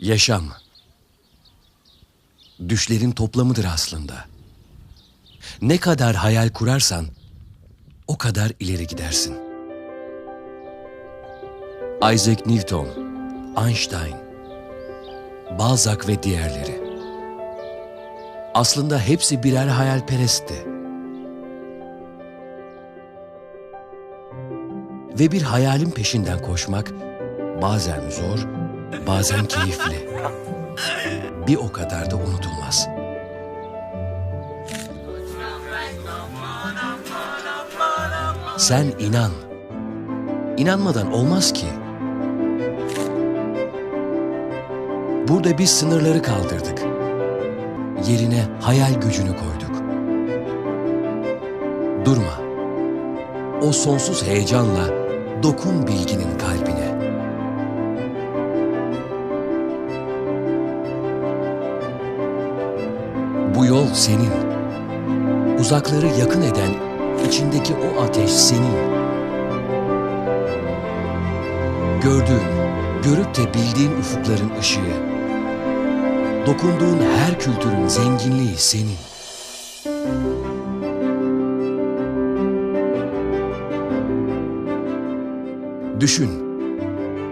Yaşam düşlerin toplamıdır aslında. Ne kadar hayal kurarsan o kadar ileri gidersin. Isaac Newton, Einstein, Balzac ve diğerleri. Aslında hepsi birer hayalperestti. Ve bir hayalin peşinden koşmak bazen zor, bazen keyifli. Bir o kadar da unutulmaz. Sen inan. İnanmadan olmaz ki. Burada biz sınırları kaldırdık. Yerine hayal gücünü koyduk. Durma. O sonsuz heyecanla dokun bilginin kalbine. Senin. Uzakları yakın eden içindeki o ateş senin. Gördüğün, görüp de bildiğin ufukların ışığı. Dokunduğun her kültürün zenginliği senin. Düşün,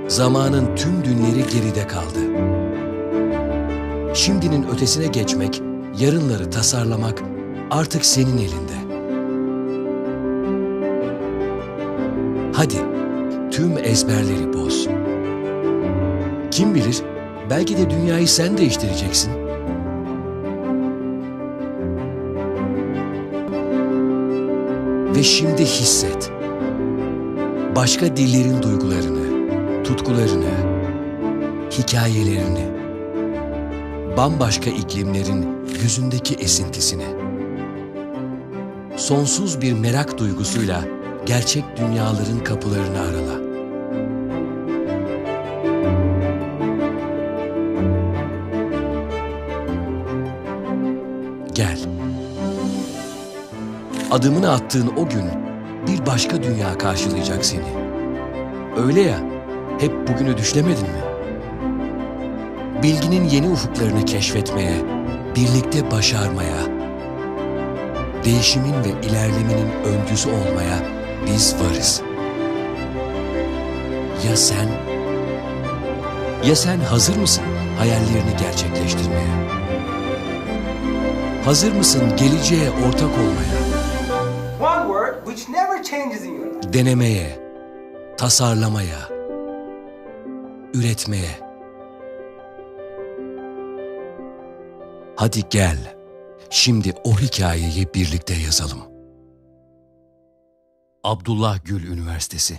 zamanın tüm dünleri geride kaldı. Şimdinin ötesine geçmek, yarınları tasarlamak artık senin elinde. Hadi, tüm ezberleri boz. Kim bilir, belki de dünyayı sen değiştireceksin. Ve şimdi hisset. Başka dillerin duygularını, tutkularını, hikayelerini, bambaşka iklimlerin yüzündeki esintisini. Sonsuz bir merak duygusuyla gerçek dünyaların kapılarını arala. Gel. Adımını attığın o gün bir başka dünya karşılayacak seni. Öyle ya, hep bugünü düşlemedin mi? Bilginin yeni ufuklarını keşfetmeye, birlikte başarmaya, değişimin ve ilerlemenin öncüsü olmaya biz varız. Ya sen? Ya sen hazır mısın hayallerini gerçekleştirmeye? Hazır mısın geleceğe ortak olmaya? Denemeye, tasarlamaya, üretmeye. Hadi gel, şimdi o hikayeyi birlikte yazalım. Abdullah Gül Üniversitesi